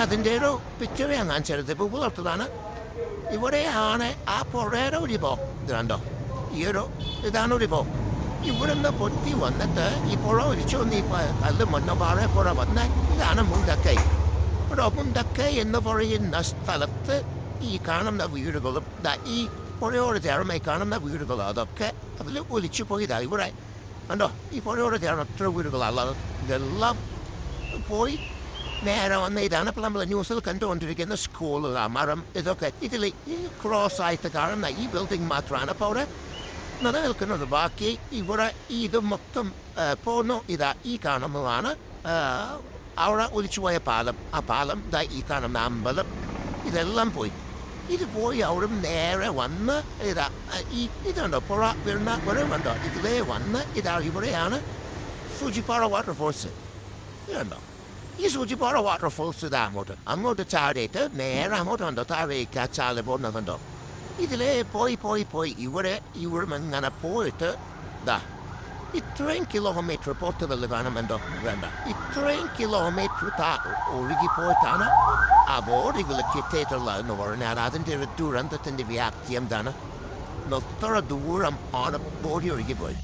അതിന്റെ ഒരു പിക്ചർ ഞാൻ കാണിച്ചത് ഇപ്പോൾ പുലർത്തതാണ് ഇവിടെയാണ് ആ പുഴയുടെ ഒരു പോ ഇത് കണ്ടോ ഈ ഒരു ഇതാണ് ഒരു പോ ഇവിടുന്ന് പൊട്ടി വന്നിട്ട് ഈ പുഴ ഒലിച്ചു വന്ന് ഈ കല്ല് മണ്ണ് പാറ പുഴ വന്ന് ഇതാണ് മുണ്ടക്കൈ ഇവിടെ മുണ്ടക്കൈ എന്ന് പറയുന്ന സ്ഥലത്ത് ഈ കാണുന്ന വീടുകളും ഈ പുഴയോട് ചേർന്നായി കാണുന്ന വീടുകൾ അതൊക്കെ അതിൽ ഒലിച്ചു പോയതാണ് ഇവിടെ കണ്ടോ ഈ പുഴയോട് ചേർന്ന് എത്ര വീടുകളാണ് ഇതെല്ലാം പോയി നേരെ വന്ന് ഇതാണ് ഇപ്പോൾ നമ്മൾ ന്യൂസിൽ കണ്ടുകൊണ്ടിരിക്കുന്ന സ്കൂളുകൾ മരം ഇതൊക്കെ ഇതിൽ ഈ ക്രോസ് ആയിട്ട് കാണുന്ന ഈ ബിൽഡിംഗ് മാത്രമാണ് അപ്പോൾ അവിടെ നിലനിൽക്കുന്നത്. ബാക്കി ഇവിടെ ഇത് മൊത്തം ആ, പോന്നു. ഇതാ ഈ കാണുന്നതാണ് ആ, അവിടെ ഒലിച്ചുപോയ പാലം. ആ പാലം ഇതാ ഈ കാണുന്ന അമ്പലം. ഇതെല്ലാം പോയി. ഇത് പോയി അവിടെ നേരെ വന്ന് ഇതാ ആ, ഈ ഇതുണ്ടോ പുഴ വീണ വരുന്നുണ്ടോ ഇതിലേ വന്ന് ഇതാ ഇവിടെയാണ് സൂചിപ്പാറ വാട്ടർഫോൾസ് ഇതുണ്ടോ ഈ സൂചിപ്പാറ വാട്ടർഫോൾസ് ഇതാ അങ്ങോട്ട് അങ്ങോട്ട് ചാടിയിട്ട് നേരെ അങ്ങോട്ട് ഉണ്ടോ താഴേക്ക് ചാൽ പോകുന്നതുണ്ടോ ഇതിലേ പോയി പോയി പോയി ഇവിടെ ഇവിടെ ഇങ്ങനെ പോയിട്ട് ദാ ഇത്രയും കിലോമീറ്റർ പുറത്തുള്ള കാണുന്നുണ്ടോ വേണ്ട ഇത്രയും കിലോമീറ്റർ താ ഒഴുകി പോയിട്ടാണ് ആ ബോഡികൾക്ക് എത്തിയിട്ടുള്ളത് എന്ന് പറഞ്ഞാൽ അതിന്റെ ഒരു ദുരന്തത്തിന്റെ വ്യാപ്തി എന്താണ് എത്ര ദൂരം ആണ് ബോഡി ഒഴുകി പോയി